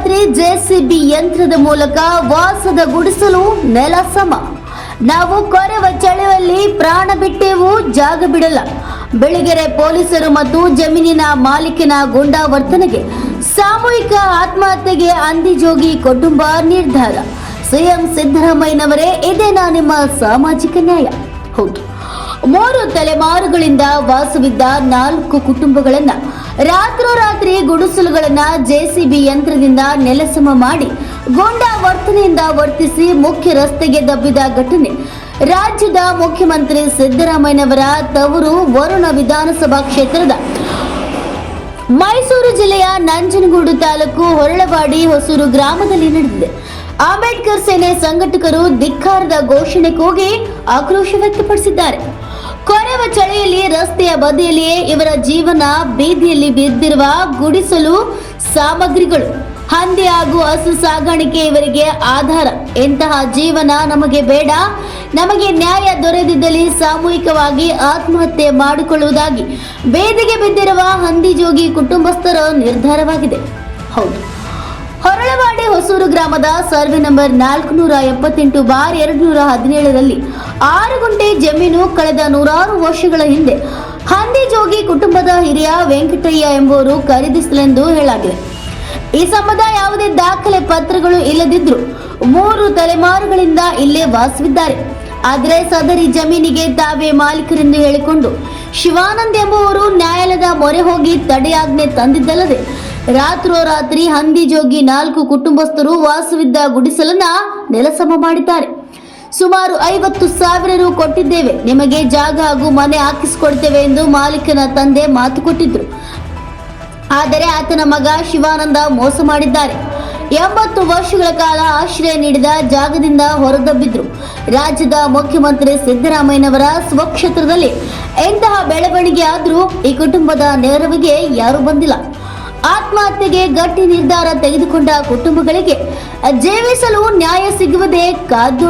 ರಾತ್ರಿ ಜೆಸಿಬಿ ಯಂತ್ರದ ಮೂಲಕ ವಾಸದ ಗುಡಿಸಲು ನೆಲ ಸಮ. ನಾವು ಕೊರೆವ ಚಳಿಯಲ್ಲಿ ಪ್ರಾಣ ಬಿಟ್ಟೆವು ಜಾಗ ಬಿಡಲ್ಲ. ಬೆಳಗೆರೆ ಪೊಲೀಸರು ಮತ್ತು ಜಮೀನಿನ ಮಾಲೀಕನ ಗುಂಡಾವರ್ತನೆಗೆ ಸಾಮೂಹಿಕ ಆತ್ಮಹತ್ಯೆಗೆ ಅಂದಿಜೋಗಿ ಕುಟುಂಬ ನಿರ್ಧಾರ. ಸಿಎಂ ಸಿದ್ದರಾಮಯ್ಯನವರೇ ಇದೇನಾ ನಿಮ್ಮ ಸಾಮಾಜಿಕ ನ್ಯಾಯ. ಹೌದು. ಮೂರು ತಲೆಮಾರುಗಳಿಂದ ವಾಸವಿದ್ದ ನಾಲ್ಕು ಕುಟುಂಬಗಳನ್ನ ರಾತ್ರೋರಾತ್ರಿ ಗುಡಿಸಲುಗಳನ್ನ ಜೆಸಿಬಿ ಯಂತ್ರದಿಂದ ನೆಲಸಮ ಮಾಡಿ ಗೊಂಡ ವರ್ತನೆಯಿಂದ ವರ್ತಿಸಿ ಮುಖ್ಯ ರಸ್ತೆಗೆ ದಬ್ಬಿದ ಘಟನೆ. ರಾಜ್ಯದ ಮುಖ್ಯಮಂತ್ರಿ ಸಿದ್ದರಾಮಯ್ಯನವರ ತವರು ವರುಣ ವಿಧಾನಸಭಾ ಕ್ಷೇತ್ರದ ಮೈಸೂರು ಜಿಲ್ಲೆಯ ನಂಜನಗೂಡು ತಾಲೂಕು ಹೊರಳವಾಡಿ ಹೊಸೂರು ಗ್ರಾಮದಲ್ಲಿ ನಡೆದಿದೆ. ಅಂಬೇಡ್ಕರ್ ಸೇನೆ ಸಂಘಟಕರು ಧಿಕ್ಕಾರದ ಘೋಷಣೆ ಕೂಗಿ ಆಕ್ರೋಶ ವ್ಯಕ್ತಪಡಿಸಿದ್ದಾರೆ. ಕೊರೆವ ಚಳಿಯಲ್ಲಿ ರಸ್ತೆಯ ಬದಿಯಲ್ಲಿಯೇ ಇವರ ಜೀವನ ಬೀದಿಯಲ್ಲಿ ಬಿದ್ದಿರುವ ಗುಡಿಸಲು ಸಾಮಗ್ರಿಗಳು. ಹಂದಿ ಹಾಗೂ ಹಸು ಸಾಗಾಣಿಕೆ ಇವರಿಗೆ ಆಧಾರ. ಇಂತಹ ಜೀವನ ನಮಗೆ ಬೇಡ. ನಮಗೆ ನ್ಯಾಯ ದೊರೆದಿದ್ದಲ್ಲಿ ಸಾಮೂಹಿಕವಾಗಿ ಆತ್ಮಹತ್ಯೆ ಮಾಡಿಕೊಳ್ಳುವುದಾಗಿ. ಬೇದಿಗೆ ಬಿದ್ದಿರುವ ಹಂದಿ ಜೋಗಿ ಕುಟುಂಬಸ್ಥರ ನಿರ್ಧಾರವಾಗಿದೆ. ಹೌದು. ಹೊರಳವಾಡಿ ಹೊಸೂರು ಗ್ರಾಮದ ಸರ್ವೆ ನಂಬರ್ ನಾಲ್ಕುನೂರ ಎಪ್ಪತ್ತೆಂಟು ಬಾರ್ ಎರಡು ನೂರ ಹದಿನೇಳರಲ್ಲಿ ಆರು ಗುಂಟೆ ಜಮೀನು ಕಳೆದ ನೂರಾರು ವರ್ಷಗಳ ಹಿಂದೆ ಹಂದಿ ಜೋಗಿ ಕುಟುಂಬದ ಹಿರಿಯ ವೆಂಕಟಯ್ಯ ಎಂಬುವರು ಖರೀದಿಸಲೆಂದು ಹೇಳಾಗಿದೆ ಈ ಸಂಬಂಧ ಯಾವುದೇ ದಾಖಲೆ ಪತ್ರಗಳು ಇಲ್ಲದಿದ್ರು ಮೂರು ತಲೆಮಾರುಗಳಿಂದ ಇಲ್ಲೇ ವಾಸವಿದ್ದಾರೆ. ಆದರೆ ಸದರಿ ಜಮೀನಿಗೆ ತಾವೇ ಮಾಲೀಕರೆಂದು ಹೇಳಿಕೊಂಡು ಶಿವಾನಂದ್ ಎಂಬುವರು ನ್ಯಾಯಾಲಯದ ಮೊರೆ ಹೋಗಿ ತಡೆಯಾಜ್ಞೆ ತಂದಿದ್ದಲ್ಲದೆ ರಾತ್ರೋರಾತ್ರಿ ಹಂದಿ ಜೋಗಿ ನಾಲ್ಕು ಕುಟುಂಬಸ್ಥರು ವಾಸವಿದ್ದ ಗುಡಿಸಲನ್ನ ನೆಲಸಮ ಮಾಡಿದ್ದಾರೆ. ಸುಮಾರು ಐವತ್ತು ಸಾವಿರ ರು ಕೊಟ್ಟಿದ್ದೇವೆ. ನಿಮಗೆ ಜಾಗ ಹಾಗೂ ಮನೆ ಹಾಕಿಸಿಕೊಡ್ತೇವೆ ಎಂದು ಮಾಲೀಕನ ತಂದೆ ಮಾತು ಕೊಟ್ಟಿದ್ರು. ಆದರೆ ಆತನ ಮಗ ಶಿವಾನಂದ ಮೋಸ ಮಾಡಿದ್ದಾರೆ. ಎಂಬತ್ತು ವರ್ಷಗಳ ಕಾಲ ಆಶ್ರಯ ನೀಡಿದ ಜಾಗದಿಂದ ಹೊರದಬ್ಬಿದ್ರು. ರಾಜ್ಯದ ಮುಖ್ಯಮಂತ್ರಿ ಸಿದ್ದರಾಮಯ್ಯನವರ ಸ್ವಕ್ಷೇತ್ರದಲ್ಲಿ ಎಂತಹ ಬೆಳವಣಿಗೆ ಆದರೂ ಈ ಕುಟುಂಬದ ನೆರವಿಗೆ ಯಾರೂ ಬಂದಿಲ್ಲ. ಆತ್ಮಹತ್ಯೆಗೆ ಗಟ್ಟಿ ನಿರ್ಧಾರ ತೆಗೆದುಕೊಂಡ ಕುಟುಂಬಗಳಿಗೆ ಜೀವಿಸಲು ನ್ಯಾಯ ಸಿಗುವುದೇ ಕಾದು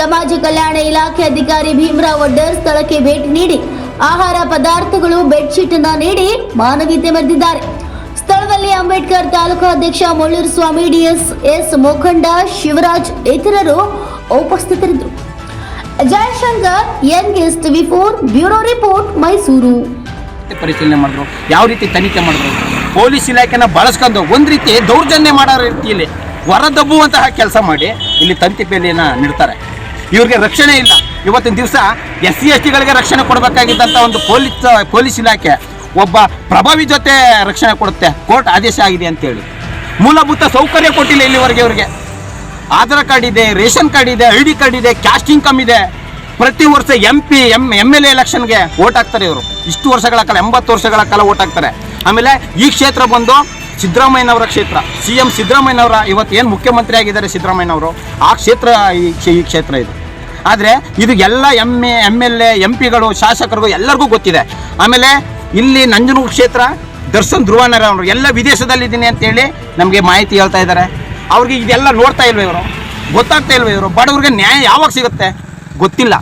ಸಮಾಜ ಕಲ್ಯಾಣ ಇಲಾಖೆ ಅಧಿಕಾರಿ ಭೀಮರಾವ್ ಒಡ್ಡರ್ ಸ್ಥಳಕ್ಕೆ ಭೇಟಿ ನೀಡಿ ಆಹಾರ ಪದಾರ್ಥಗಳು, ಬೆಡ್ಶೀಟ್ ಅನ್ನ ನೀಡಿ ಮಾನವೀಯತೆ ಮೆರೆದಿದ್ದಾರೆ. ಸ್ಥಳದಲ್ಲಿ ಅಂಬೇಡ್ಕರ್ ತಾಲೂಕು ಅಧ್ಯಕ್ಷ ಮುಳ್ಳೂರು ಸ್ವಾಮಿ ಡಿಎಸ್ ಎಸ್ ಮುಖಂಡ ಶಿವರಾಜ್ ಇತರರು ಉಪಸ್ಥಿತರಿದ್ದರು. Jayashankar NS TV four bureau report Mysuru. ಪರಿಶೀಲನೆ ಮಾಡಿದ್ರು, ಯಾವ ರೀತಿ ತನಿಖೆ ಮಾಡಿದ್ರು, ಪೊಲೀಸ್ ಇಲಾಖೆನ ಬಳಸ್ಕೊಂಡು ಒಂದು ರೀತಿ ದೌರ್ಜನ್ಯ ಮಾಡೋ ರೀತಿಯಲ್ಲಿ ಹೊರದಬ್ಬುವಂತಹ ಕೆಲಸ ಮಾಡಿ ಇಲ್ಲಿ ತಂತಿ ಬೇಲಿಯನ್ನು ನೀಡ್ತಾರೆ. ಇವ್ರಿಗೆ ರಕ್ಷಣೆ ಇಲ್ಲ. ಇವತ್ತಿನ ದಿವಸ ಎಸ್ ಸಿ ಎಸ್ ಟಿಗಳಿಗೆ ರಕ್ಷಣೆ ಕೊಡಬೇಕಾಗಿದ್ದಂಥ ಒಂದು ಪೊಲೀಸ್ ಪೊಲೀಸ್ ಇಲಾಖೆ ಒಬ್ಬ ಪ್ರಭಾವಿ ಜೊತೆ ರಕ್ಷಣೆ ಕೊಡುತ್ತೆ, ಕೋರ್ಟ್ ಆದೇಶ ಆಗಿದೆ ಅಂತೇಳಿ ಮೂಲಭೂತ ಸೌಕರ್ಯ ಕೊಟ್ಟಿಲ್ಲ ಇಲ್ಲಿವರೆಗೆ ಇವರಿಗೆ. ಆಧಾರ್ ಕಾರ್ಡ್ ಇದೆ, ರೇಷನ್ ಕಾರ್ಡ್ ಇದೆ, ಐ ಡಿ ಕಾರ್ಡ್ ಇದೆ ಕ್ಯಾಸ್ಟ್ ಇನ್ಕಮ್ ಇದೆ. ಪ್ರತಿ ವರ್ಷ M P M M L A ಎಲೆಕ್ಷನ್ಗೆ ಓಟ್ ಹಾಕ್ತಾರೆ ಇವರು. ಇಷ್ಟು ವರ್ಷಗಳ ಕಾಲ, ಎಂಬತ್ತು ವರ್ಷಗಳ ಕಾಲ ಓಟ್ ಹಾಕ್ತಾರೆ. ಆಮೇಲೆ ಈ ಕ್ಷೇತ್ರ ಬಂದು ಸಿದ್ದರಾಮಯ್ಯನವರ ಕ್ಷೇತ್ರ. ಸಿ ಎಂ ಸಿದ್ದರಾಮಯ್ಯನವರ ಇವತ್ತು ಮುಖ್ಯಮಂತ್ರಿ ಆಗಿದ್ದಾರೆ ಸಿದ್ದರಾಮಯ್ಯನವರು? ಆ ಕ್ಷೇತ್ರ ಈ ಕ್ಷೇತ್ರ ಇದು. ಆದರೆ ಇದು ಎಲ್ಲ M A M L A M ಪಿಗಳು ಶಾಸಕರಿಗೂ ಎಲ್ಲರಿಗೂ ಗೊತ್ತಿದೆ. ಆಮೇಲೆ ಇಲ್ಲಿ ನಂಜನಗೂಡು ಕ್ಷೇತ್ರ, ದರ್ಶನ್ ಧ್ರುವನರ ಅವರು ಎಲ್ಲ ವಿದೇಶದಲ್ಲಿದ್ದೀನಿ ಅಂತೇಳಿ ನಮಗೆ ಮಾಹಿತಿ ಹೇಳ್ತಾ ಇದ್ದಾರೆ. ಅವ್ರಿಗೆ ಇದೆಲ್ಲ ನೋಡ್ತಾ ಇಲ್ವ ಇವರು? ಗೊತ್ತಾಗ್ತಾ ಇಲ್ವ ಇವರು? ಬಡವ್ರಿಗೆ ನ್ಯಾಯ ಯಾವಾಗ ಸಿಗುತ್ತೆ? ಗೊತ್ತಿಲ್ಲ.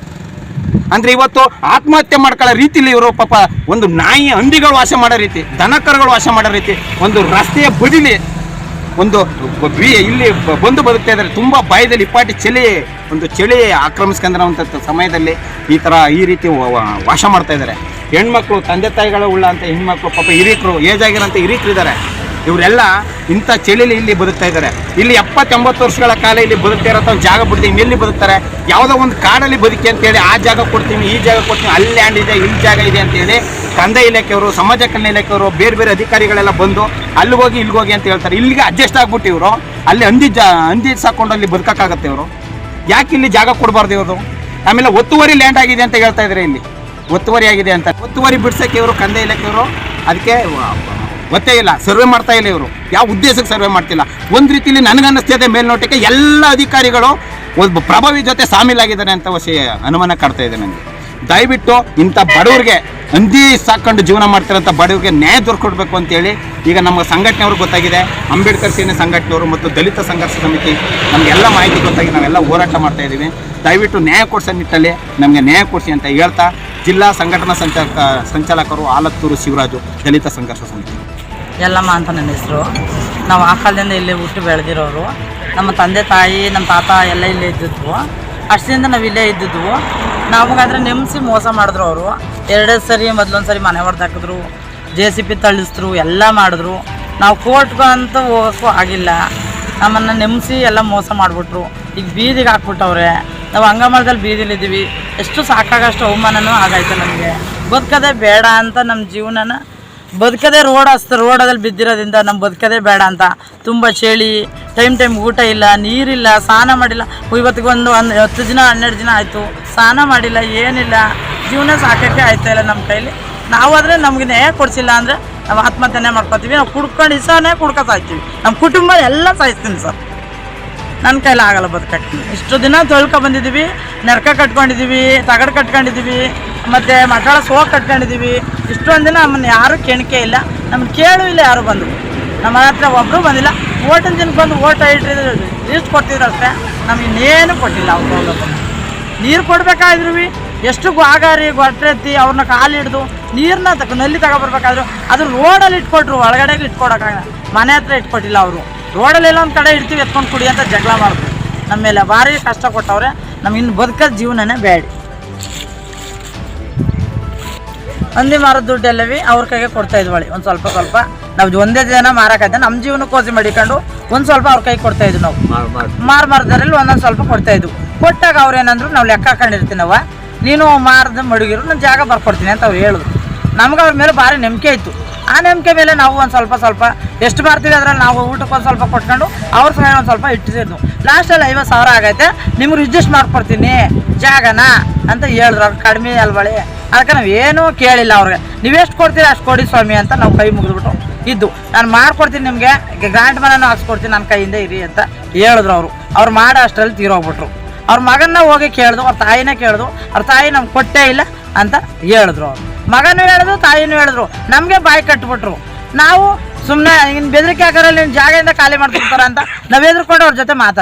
ಅಂದ್ರೆ ಇವತ್ತು ಆತ್ಮಹತ್ಯೆ ಮಾಡ್ಕೊಳ್ಳೋ ರೀತಿಲಿ ಇವರು ಪಾಪ ಒಂದು ನಾಯಿ ಹಂದಿಗಳು ವಾಸ ಮಾಡೋ ರೀತಿ ದನಕರುಗಳು ವಾಸ ಮಾಡೋ ರೀತಿ, ಒಂದು ರಸ್ತೆಯ ಬದಿಲಿ ಒಂದು ಇಲ್ಲಿ ಬಂದು ಬದುಕ್ತಾ ಇದ್ದಾರೆ ತುಂಬ ಭಯದಲ್ಲಿ ಇಪ್ಪಾಟಿ ಚಳಿ ಒಂದು ಚಳಿ ಆಕ್ರಮಿಸ್ಕೊಂಡಿರೋವಂಥ ಸಮಯದಲ್ಲಿ ಈ ಥರ ಈ ರೀತಿ ವಾಸ ಮಾಡ್ತಾ ಇದ್ದಾರೆ. ಹೆಣ್ಮಕ್ಳು, ತಂದೆ ತಾಯಿಗಳು ಉಳ್ಳ ಅಂತ ಹೆಣ್ಮಕ್ಳು, ಪಾಪ ಹಿರೀಕರು, ಏಜ್ ಆಗಿರೋಂಥ ಇದ್ದಾರೆ. ಇವರೆಲ್ಲ ಇಂಥ ಚಳಿಲಿ ಇಲ್ಲಿ ಬದುಕ್ತಾ ಇದ್ದಾರೆ. ಇಲ್ಲಿ ಎಪ್ಪತ್ತೆಂಬತ್ತು ವರ್ಷಗಳ ಕಾಲ ಇಲ್ಲಿ ಬದುಕ್ತಾ ಇರೋ ಜಾಗ ಬಿಡ್ತೀವಿ ಎಲ್ಲಿ ಬದುಕ್ತಾರೆ. ಯಾವುದೋ ಒಂದು ಕಾಡಲ್ಲಿ ಬದುಕಿ ಅಂತೇಳಿ ಆ ಜಾಗ ಕೊಡ್ತೀನಿ, ಈ ಜಾಗ ಕೊಡ್ತೀನಿ, ಅಲ್ಲಿ ಲ್ಯಾಂಡ್ ಇದೆ, ಇಲ್ಲಿ ಜಾಗ ಇದೆ ಅಂತೇಳಿ ಕಂದಾಯ ಇಲಾಖೆಯವರು, ಸಮಾಜ ಕಲ್ಯಾಣ ಇಲಾಖೆಯವರು, ಬೇರೆ ಬೇರೆ ಅಧಿಕಾರಿಗಳೆಲ್ಲ ಬಂದು ಅಲ್ಲಿ ಹೋಗಿ, ಇಲ್ಲಿಗೆ ಹೋಗಿ ಅಂತ ಹೇಳ್ತಾರೆ. ಇಲ್ಲಿಗೆ ಅಡ್ಜಸ್ಟ್ ಆಗ್ಬಿಟ್ಟು ಇವರು, ಅಲ್ಲಿ ಹಂದಿ ಜಾ, ಹಂದಿ ಸಾಕೊಂಡು ಅಲ್ಲಿ ಬದುಕಕ್ಕಾಗತ್ತೆ ಇವರು. ಯಾಕೆ ಇಲ್ಲಿ ಜಾಗ ಕೊಡಬಾರ್ದು ಇವರು ಆಮೇಲೆ ಒತ್ತುವರಿ ಲ್ಯಾಂಡ್ ಆಗಿದೆ ಅಂತ ಹೇಳ್ತಾ ಇದ್ದಾರೆ ಇಲ್ಲಿ. ಒತ್ತುವರಿ ಆಗಿದೆ ಅಂತ. ಒತ್ತುವರಿ ಬಿಡ್ಸಕ್ಕೆ ಇವರು ಕಂದಾಯ ಇಲಾಖೆಯವರು, ಅದಕ್ಕೆ ಗೊತ್ತೇ ಇಲ್ಲ, ಸರ್ವೆ ಮಾಡ್ತಾ ಇಲ್ಲ ಇವರು. ಯಾವ ಉದ್ದೇಶಕ್ಕೆ ಸರ್ವೆ ಮಾಡ್ತಿಲ್ಲ? ಒಂದು ರೀತಿಯಲ್ಲಿ ನನಗನ್ನಿಸ್ತಿದೆ ಮೇಲ್ನೋಟಕ್ಕೆ ಎಲ್ಲ ಅಧಿಕಾರಿಗಳು ಒಬ್ಬ ಪ್ರಭಾವಿ ಜೊತೆ ಸಾಮೀಲಾಗಿದ್ದಾರೆ ಅಂತ ವಸಿ ಅನುಮಾನ ಕಾಡ್ತಾ ಇದೆ ನನಗೆ. ದಯವಿಟ್ಟು ಇಂಥ ಬಡವ್ರಿಗೆ ಹಂದಿ ಸಾಕೊಂಡು ಜೀವನ ಮಾಡ್ತಿರೋಂಥ ಬಡವರಿಗೆ ನ್ಯಾಯ ದೊರಕೊಡ್ಬೇಕು ಅಂತೇಳಿ ಈಗ ನಮ್ಮ ಸಂಘಟನೆಯವ್ರಿಗೆ ಗೊತ್ತಾಗಿದೆ. ಅಂಬೇಡ್ಕರ್ ಸೇನೆ ಸಂಘಟನೆಯವರು ಮತ್ತು ದಲಿತ ಸಂಘರ್ಷ ಸಮಿತಿ ನಮಗೆಲ್ಲ ಮಾಹಿತಿ ಗೊತ್ತಾಗಿ ನಾವೆಲ್ಲ ಹೋರಾಟ ಮಾಡ್ತಾ ಇದ್ದೀವಿ. ದಯವಿಟ್ಟು ನ್ಯಾಯ ಕೊಡಿಸೋ ನಿಟ್ಟಲ್ಲಿ ನಮಗೆ ನ್ಯಾಯ ಕೊಡಿಸಿ ಅಂತ ಹೇಳ್ತಾ ಜಿಲ್ಲಾ ಸಂಘಟನಾ ಸಂಚಾಲಕ, ಸಂಚಾಲಕರು ಆಲತ್ತೂರು ಶಿವರಾಜು, ದಲಿತ ಸಂಘರ್ಷ ಸಮಿತಿ. ಯಲ್ಲಮ್ಮ ಅಂತ ನನ್ನ ಹೆಸರು. ನಾವು ಆ ಕಾಲದಿಂದ ಇಲ್ಲೇ ಹುಟ್ಟು ಬೆಳೆದಿರೋರು. ನಮ್ಮ ತಂದೆ, ತಾಯಿ, ನಮ್ಮ ತಾತ ಎಲ್ಲ ಇಲ್ಲೇ ಇದ್ದಿದ್ವು. ಅಷ್ಟರಿಂದ ನಾವು ಇಲ್ಲೇ ಇದ್ದಿದ್ವು. ನಮಗಾದ್ರೆ ನೆಮ್ಸಿ ಮೋಸ ಮಾಡಿದ್ರು ಅವರು. ಎರಡೇ ಸರಿ, ಮೊದಲೊಂದು ಸರಿ ಮನೆ ಹೊಡೆದು ಹಾಕಿದ್ರು. ಜೆ ಸಿ ಪಿ ತಳ್ಳಿಸಿದ್ರು ಎಲ್ಲ ಮಾಡಿದ್ರು. ನಾವು ಕೋರ್ಟ್ಗೂ ಅಂತ ಹೋಗೋಕ್ಕೂ ಆಗಿಲ್ಲ. ನಮ್ಮನ್ನು ನೆಮ್ಸಿ ಎಲ್ಲ ಮೋಸ ಮಾಡಿಬಿಟ್ರು. ಈಗ ಬೀದಿಗೆ ಹಾಕ್ಬಿಟ್ಟವ್ರೆ. ನಾವು ಅಂಗಮರದಲ್ಲಿ ಬೀದಿಲಿದ್ದೀವಿ ಎಷ್ಟು ಸಾಕಾಗಷ್ಟು ಅವಮಾನನೂ ಆಗೈತೆ ನಮಗೆ. ಬದುಕದೆ ಬೇಡ ಅಂತ ನಮ್ಮ ಜೀವನನ ಬದುಕದೇ ರೋಡ್ ಹಸ್ತ ರೋಡಲ್ಲಿ ಬಿದ್ದಿರೋದ್ರಿಂದ ನಮ್ಮ ಬದುಕದೇ ಬೇಡ ಅಂತ. ತುಂಬ ಚಳಿ ಟೈಮ್ ಟೈಮ್ ಊಟ ಇಲ್ಲ, ನೀರಿಲ್ಲ, ಸ್ನಾನ ಮಾಡಿಲ್ಲ. ಇವತ್ತಿಗೆ ಒಂದು ಹತ್ತು ದಿನ, ಹನ್ನೆರಡು ದಿನ ಆಯಿತು. ಸ್ನಾನ ಮಾಡಿಲ್ಲ, ಏನಿಲ್ಲ. ಜೀವನ ಸಾಕೋಕ್ಕೆ ಆಯ್ತಾ ಇಲ್ಲ ನಮ್ಮ ಕೈಲಿ. ನಾವಾದರೆ ನಮಗೆ ನ್ಯಾಯ ಕೊಡಿಸಿಲ್ಲ ಅಂದರೆ ನಾವು ಆತ್ಮಹತ್ಯೆನೇ ಮಾಡ್ಕೊತೀವಿ. ನಾವು ಕುಡ್ಕೊಂಡು ಇಸಾನೇ ಕುಡ್ಕೊ ಸಾಯ್ತೀವಿ. ನಮ್ಮ ಕುಟುಂಬ ಎಲ್ಲ ಸಾಯಿಸ್ತೀನಿ ಸರ್. ನನ್ನ ಕೈಲಿ ಆಗಲ್ಲ ಬದುಕಕ್ಕೆ. ಇಷ್ಟು ದಿನ ತೊಳ್ಕೊ ಬಂದಿದ್ದೀವಿ. ನರ್ಕ ಕಟ್ಕೊಂಡಿದ್ದೀವಿ, ತಗಡು ಕಟ್ಕೊಂಡಿದ್ದೀವಿ. ಮತ್ತು ಮಕ್ಕಳ ಸೋಗ ಕಟ್ಕೊಂಡಿದ್ದೀವಿ. ಇಷ್ಟೊಂದು ದಿನ ನಮ್ಮನ್ನು ಯಾರೂ ಕೆಣಿಕೆ ಇಲ್ಲ. ನಮ್ಮ ಕೇಳು ಇಲ್ಲ ಯಾರು ಬಂದು ನಮ್ಮ ಹತ್ರ ಒಬ್ಬರು ಬಂದಿಲ್ಲ. ಓಟಿನ ದಿನಕ್ಕೆ ಬಂದು ಓಟ್ ಇಟ್ಟಿದ್ರು ಲೀಸ್ಟ್ ಕೊಡ್ತಿದ್ರು ಅಷ್ಟೇ. ನಮಗೆ ಇನ್ನೇನು ಕೊಟ್ಟಿಲ್ಲ ಅವ್ರು ನೀರು ನೀರು ಬಿ. ಎಷ್ಟು ಗಾಗಾರಿ ಗೊಟ್ಟೆತ್ತಿ ಅವ್ರನ್ನ ಕಾಲು ಹಿಡ್ದು ನೀರನ್ನ ತಗ ನಲ್ಲಿ ತಗೊಬರ್ಬೇಕಾದ್ರು. ಅದು ರೋಡಲ್ಲಿ ಇಟ್ಕೊಟ್ರು, ಒಳಗಡೆಗೆ ಇಟ್ಕೊಡೋಕ್ಕಾಗಲ್ಲ. ಮನೆ ಹತ್ರ ಇಟ್ಕೊಟ್ಟಿಲ್ಲ ಅವರು. ರೋಡಲ್ಲಿ ಎಲ್ಲ ಒಂದು ಕಡೆ ಇಡ್ತೀವಿ ಎತ್ಕೊಂಡು ಕುಡಿ ಅಂತ ಜಗಳ ಮಾಡಿದ್ರು ನಮ್ಮ ಮೇಲೆ ಭಾರಿ ಕಷ್ಟ ಕೊಟ್ಟವ್ರೆ. ನಮ್ಗೆ ಇನ್ನು ಬದುಕೋದು ಜೀವನನೇ ಬೇಡ. ಹಂದಿ ಮಾರೋ ದುಡ್ಡೆಲ್ಲವಿ ಅವ್ರ ಕೈಗೆ ಕೊಡ್ತಾ ಇದ್ವಳಿ. ಒಂದು ಸ್ವಲ್ಪ ಸ್ವಲ್ಪ. ನಾವು ಒಂದೇ ಜನ ಮಾರಕೈತೆ ನಮ್ಮ ಜೀವನಕ್ಕೋಸಿ ಮಡಿಕೊಂಡು ಒಂದು ಸ್ವಲ್ಪ ಅವ್ರ ಕೈಗೆ ಕೊಡ್ತಾ ಇದ್ವಿ ನಾವು. ಮಾರು ಮಾರ್ದರಲ್ಲಿ ಒಂದೊಂದು ಸ್ವಲ್ಪ ಕೊಡ್ತಾ ಇದ್ವು. ಕೊಟ್ಟಾಗ ಅವ್ರು ಏನಂದ್ರು ನಾವು ಲೆಕ್ಕ ಹಾಕೊಂಡಿರ್ತೀನವ ನೀನು ಮಾರ್ದ ಮಡುಗಿರು ನಾನು ಜಾಗ ಬರ್ಕೊಡ್ತೀನಿ ಅಂತ ಅವ್ರು ಹೇಳಿದ್ರು. ನಮ್ಗೆ ಅವ್ರ ಮೇಲೆ ಭಾರಿ ನಂಬಿಕೆ ಇತ್ತು. ಆ ನಂಬಿಕೆ ಮೇಲೆ ನಾವು ಒಂದು ಸ್ವಲ್ಪ ಸ್ವಲ್ಪ ಎಷ್ಟು ಬರ್ತೀವಿ ಅದ್ರಲ್ಲಿ ನಾವು ಊಟಕ್ಕೆ ಒಂದು ಸ್ವಲ್ಪ ಕೊಟ್ಕೊಂಡು ಅವ್ರ ಸಹ ಒಂದು ಸ್ವಲ್ಪ ಇಟ್ಟಿಸಿದ್ವು ಲಾಸ್ಟಲ್ಲಿ ಐವತ್ತು ಸಾವಿರ ಆಗೈತೆ. ನಿಮ್ಗೆ ರಿಜಿಸ್ಟ್ ಮಾಡ್ಕೊಡ್ತೀನಿ ಜಾಗನ ಅಂತ ಹೇಳಿದ್ರು. ಅವ್ರು ಕಡಿಮೆ ಅಲ್ಬಳಿ ಅದಕ್ಕೆ ನಾವು ಏನೂ ಕೇಳಿಲ್ಲ ಅವ್ರಿಗೆ. ನೀವೆಷ್ಟು ಕೊಡ್ತೀರಿ ಅಷ್ಟು ಕೊಡಿ ಸ್ವಾಮಿ ಅಂತ ನಾವು ಕೈ ಮುಗಿದ್ಬಿಟ್ಟು ಇದ್ದು. ನಾನು ಮಾಡ್ಕೊಡ್ತೀನಿ ನಿಮಗೆ. ಗ್ರ್ಯಾಂಡ್ ಮನೆನೂ ಹಾಕ್ಸ್ಕೊಡ್ತೀನಿ. ನನ್ನ ಕೈಯಿಂದ ಇರಿ ಅಂತ ಹೇಳಿದ್ರು ಅವರು. ಅವ್ರು ಮಾಡೋ ಅಷ್ಟರಲ್ಲಿ ತೀರೋಗ್ಬಿಟ್ರು. ಅವ್ರ ಮಗನ್ನ ಹೋಗಿ ಕೇಳಿದ್ರು ಅವ್ರ ತಾಯಿನೇ ಕೇಳಿದ್ರು ಅವ್ರ ತಾಯಿ ನಮ್ಗೆ ಕೊಟ್ಟೇ ಇಲ್ಲ ಅಂತ ಹೇಳಿದ್ರು ಅವ್ರು. ಮಗನೂ ಹೇಳಿದ್ರು, ತಾಯಿನೂ ಹೇಳಿದ್ರು. ನಮಗೆ ಬಾಯಿ ಕಟ್ಬಿಟ್ರು. ನಾವು ಸುಮ್ಮನೆ ಇನ್ನು ಬೆದರಿಕೆ ಹಾಕೋರಲ್ಲಿ ಜಾಗದಿಂದ ಖಾಲಿ ಮಾಡ್ತಿರ್ತಾರ ಅಂತ ನಾವು ಎದ್ರುಕೊಂಡು ಅವ್ರ ಜೊತೆ ಮಾತಾಡ್ತೀವಿ.